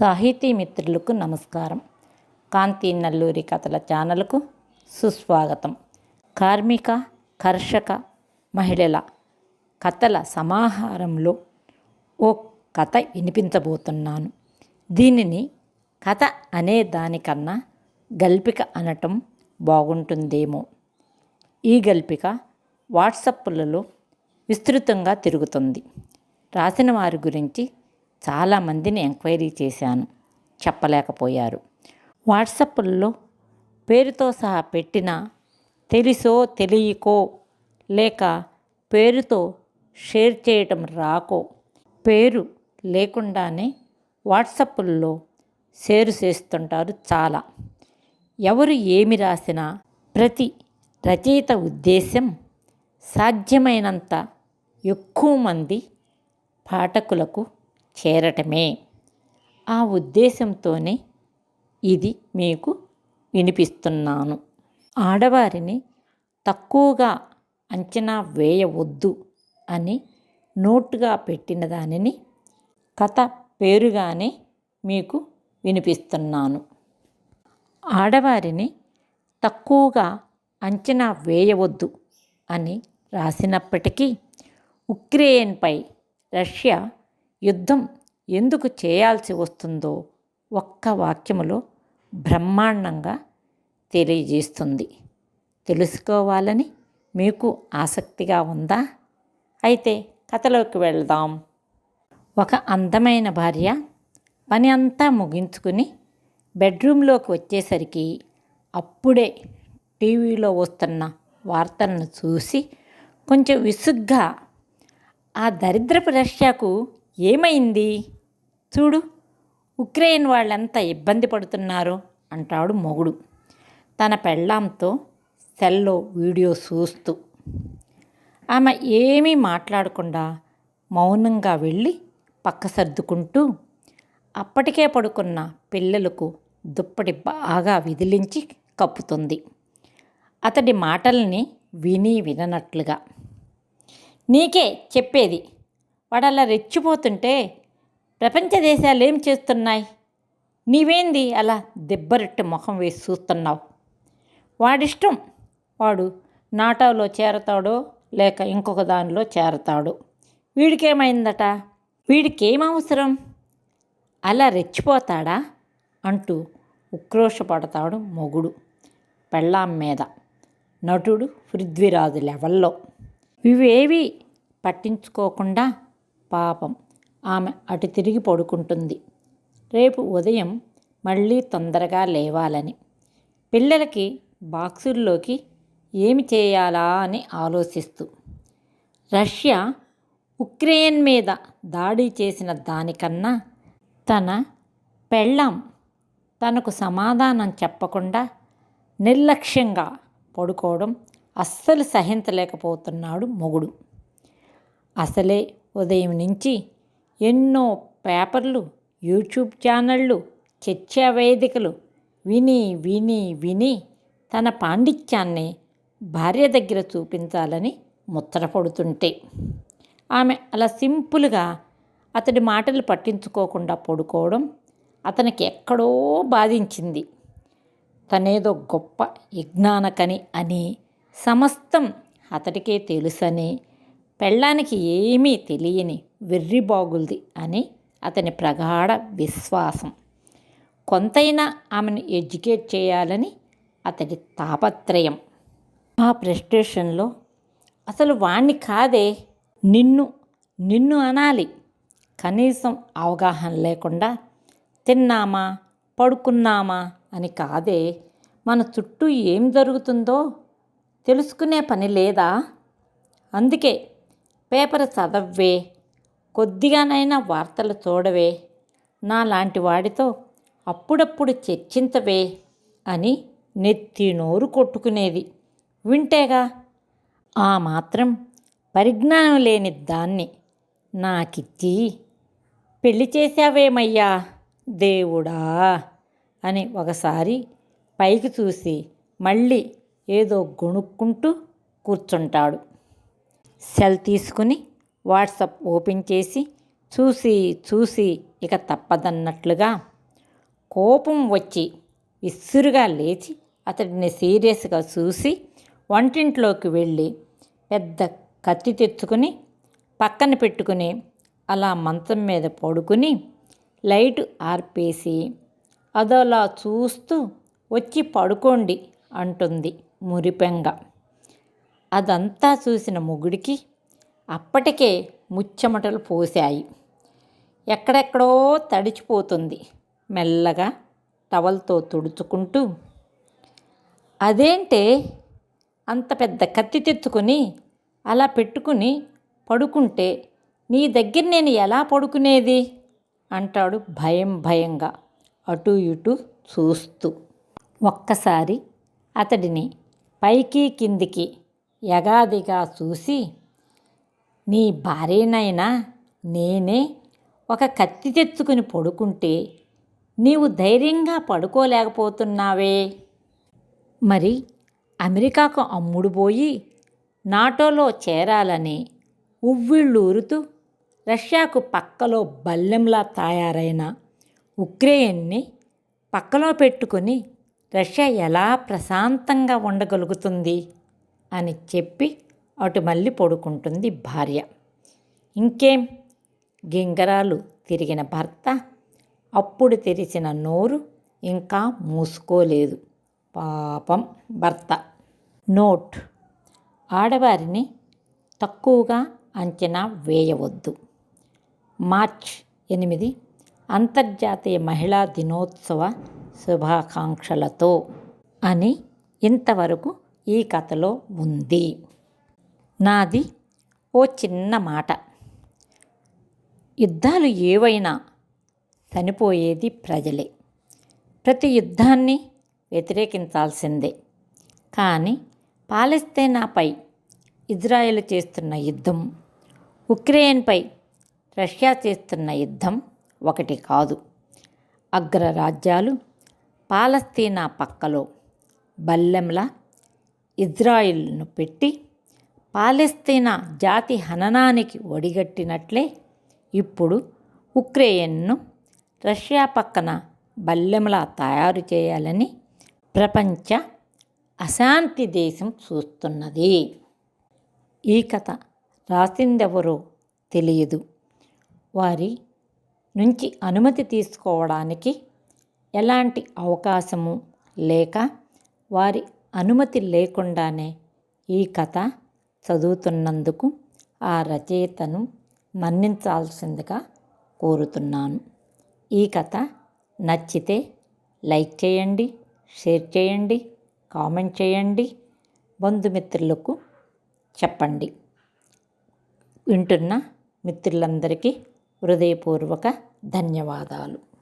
సాహితీ మిత్రులకు నమస్కారం. కాంతి నల్లూరి కథల ఛానల్కు సుస్వాగతం. కార్మిక కర్షక మహిళల కథల సమాహారంలో ఓ కథ వినిపించబోతున్నాను. దీనిని కథ అనే దానికన్నా గల్పిక అనటం బాగుంటుందేమో. ఈ గల్పిక వాట్సప్లలో విస్తృతంగా తిరుగుతుంది. రాసిన వారి గురించి చాలామందిని ఎంక్వైరీ చేశాను. చెప్పలేకపోయారు. వాట్సప్లో పేరుతో సహా పెట్టిన తెలిసో తెలియకో లేక పేరుతో షేర్ చేయటం రాకో పేరు లేకుండానే వాట్సాప్లో షేర్ చేస్తుంటారు చాలా. ఎవరు ఏమి రాసినా ప్రతి రచయిత ఉద్దేశం సాధ్యమైనంత ఎక్కువ మంది పాఠకులకు చేరటమే. ఆ ఉద్దేశంతోనే ఇది మీకు వినిపిస్తున్నాను. ఆడవారిని తక్కువగా అంచనా వేయవద్దు అని నోటుగా పెట్టిన దానిని కథ పేరుగానే మీకు వినిపిస్తున్నాను. ఆడవారిని తక్కువగా అంచనా వేయవద్దు అని రాసినప్పటికీ ఉక్రెయిన్పై రష్యా యుద్ధం ఎందుకు చేయాల్సి వస్తుందో ఒక్క వాక్యములో బ్రహ్మాండంగా తెలియజేస్తుంది. తెలుసుకోవాలని మీకు ఆసక్తిగా ఉందా? అయితే కథలోకి వెళ్దాం. ఒక అందమైన భార్య పని అంతా ముగించుకుని బెడ్రూమ్లోకి వచ్చేసరికి అప్పుడే టీవీలో వస్తున్న వార్తలను చూసి కొంచెం విసుగ్గా ఆ దరిద్రపు రష్యాకు ఏమైంది? చూడు ఉక్రెయిన్ వాళ్ళంతా ఇబ్బంది పడుతున్నారు అంటాడు మొగుడు. తన పెళ్ళాంతో సెల్లో వీడియో చూస్తూ. ఆమె ఏమీ మాట్లాడకుండా మౌనంగా వెళ్ళి పక్క సర్దుకుంటూ అప్పటికే పడుకున్న పిల్లలకు దుప్పటి బాగా విదిలించి కప్పుతుంది. అతడి మాటల్ని విని విననట్లుగా. నీకే చెప్పేది వాడలా రెచ్చిపోతుంటే ప్రపంచ దేశాలు ఏం చేస్తున్నాయి? నీవేంది అలా దెబ్బరెట్టి ముఖం వేసి చూస్తున్నావు? వాడిష్టం వాడు నాటోలో చేరతాడో లేక ఇంకొక దానిలో చేరతాడు. వీడికేమైందట? వీడికేమవసరం? అలా రెచ్చిపోతాడా? అంటూ ఉక్రోషపడతాడు మొగుడు పెళ్ళాం మీద. నటుడు పృథ్వీరాజు లెవెల్లో. ఇవేవి పట్టించుకోకుండా పాపం. ఆమె అటు తిరిగి పడుకుంటుంది. రేపు ఉదయం మళ్ళీ తొందరగా లేవాలని. పిల్లలకి బాక్సుల్లోకి ఏమి చేయాలా అని ఆలోచిస్తూ. రష్యా ఉక్రెయిన్ మీద దాడి చేసిన దానికన్నా తన పెళ్ళాం తనకు సమాధానం చెప్పకుండా నిర్లక్ష్యంగా పడుకోవడం అస్సలు సహించలేకపోతున్నాడు మొగుడు. అసలే ఉదయం నుంచి ఎన్నో పేపర్లు యూట్యూబ్ ఛానళ్ళు చర్చా వేదికలు విని విని విని తన పాండిత్యాన్ని భార్య దగ్గర చూపించాలని ముచ్చటపడుతుంటే ఆమె అలా సింపుల్గా అతడి మాటలు పట్టించుకోకుండా పడుకోవడం అతనికి ఎక్కడో బాధించింది. తనేదో గొప్ప యజ్ఞానకని అని సమస్తం అతడికే తెలుసని పెళ్ళానికి ఏమీ తెలియని వెర్రిబాగుల్ది అని అతని ప్రగాఢ విశ్వాసం. కొంతైనా ఆమెను ఎడ్యుకేట్ చేయాలని అతడి తాపత్రయం. ఆ ప్రెస్టేషన్లో అసలు వాణ్ణి కాదే? నిన్ను నిన్ను అనాలి. కనీసం అవగాహన లేకుండా తిన్నామా పడుకున్నామా అని కాదే? మన చుట్టూ ఏం జరుగుతుందో తెలుసుకునే పని లేదా? అందుకే పేపర్ చదవ్వే కొద్దిగానైనా వార్తలు చూడవే నా లాంటి వాడితో అప్పుడప్పుడు చర్చించవే అని నెత్తి నోరు కొట్టుకునేది. వింటేగా ఆ మాత్రం పరిజ్ఞానం లేని దాన్ని నాకిచ్చి పెళ్ళి చేశావేమయ్యా దేవుడా అని ఒకసారి పైకి చూసి మళ్ళీ ఏదో గొణుక్కుంటూ కూర్చుంటాడు. సెల్ తీసుకుని వాట్సప్ ఓపెన్ చేసి చూసి చూసి ఇక తప్పదన్నట్లుగా కోపం వచ్చి విసురుగా లేచి అతడిని సీరియస్గా చూసి వంటింట్లోకి వెళ్ళి పెద్ద కత్తి తెచ్చుకుని పక్కన పెట్టుకుని అలా మంచం మీద పడుకుని లైట్ ఆర్పేసి అదోలా చూస్తూ వచ్చి పడుకోండి అంటుంది మురిపెంగ. అదంతా చూసిన మొగుడికి అప్పటికే ముచ్చమటలు పోశాయి. ఎక్కడెక్కడో తడిచిపోతుంది. మెల్లగా టవల్తో తుడుచుకుంటూ అదేంటే అంత పెద్ద కత్తి తెచ్చుకొని అలా పెట్టుకుని పడుకుంటే నీ దగ్గర నేను ఎలా పడుకునేది? అంటాడు భయం భయంగా అటు ఇటు చూస్తూ. ఒక్కసారి అతడిని పైకి కిందికి యగాదిగా చూసి నీ భార్యనైనా నేనే ఒక కత్తి తెచ్చుకుని పడుకుంటే నీవు ధైర్యంగా పడుకోలేకపోతున్నావే. మరి అమెరికాకు అమ్ముడు పోయి నాటోలో చేరాలని ఉవ్విళ్ళూరుతూ రష్యాకు పక్కలో బల్లెంలా తయారైన ఉక్రెయిన్ని పక్కలో పెట్టుకుని రష్యా ఎలా ప్రశాంతంగా ఉండగలుగుతుంది? అని చెప్పి అటు మళ్ళీ పడుకుంటుంది భార్య. ఇంకేం? గింగరాలు తిరిగిన భర్త అప్పుడు తెరిచిన నోరు ఇంకా మూసుకోలేదు. పాపం భర్త. నోట్. ఆడవారిని తక్కువగా అంచనా వేయవద్దు. మార్చ్ ఎనిమిది. అంతర్జాతీయ మహిళా దినోత్సవ శుభాకాంక్షలతో అని ఇంతవరకు ఈ కథలో ఉంది. నాది ఓ చిన్న మాట. యుద్ధాలు ఏవైనా చనిపోయేది ప్రజలే. ప్రతి యుద్ధాన్ని వ్యతిరేకించాల్సిందే. కానీ పాలస్తీనాపై ఇజ్రాయెల్ చేస్తున్న యుద్ధం ఉక్రెయిన్పై రష్యా చేస్తున్న యుద్ధం ఒకటి కాదు. అగ్రరాజ్యాలు పాలస్తీనా పక్కలో బల్లెంలా ఇజ్రాయిల్ను పెట్టి పాలస్తీనా జాతి హననానికి ఒడిగట్టినట్లే ఇప్పుడు ఉక్రెయిన్ను రష్యా పక్కన బల్లెంలా తయారు చేయాలని ప్రపంచ అశాంతి దేశం చూస్తున్నది. ఈ కథ రాసిందెవరో తెలియదు. వారి నుంచి అనుమతి తీసుకోవడానికి ఎలాంటి అవకాశము లేక వారి అనుమతి లేకుండానే ఈ కథ చదువుతున్నందుకు ఆ రచయితను మన్నించాల్సిందిగా కోరుతున్నాను. ఈ కథ నచ్చితే లైక్ చేయండి షేర్ చేయండి కామెంట్ చేయండి బంధుమిత్రులకు చెప్పండి. వింటున్న మిత్రులందరికీ హృదయపూర్వక ధన్యవాదాలు.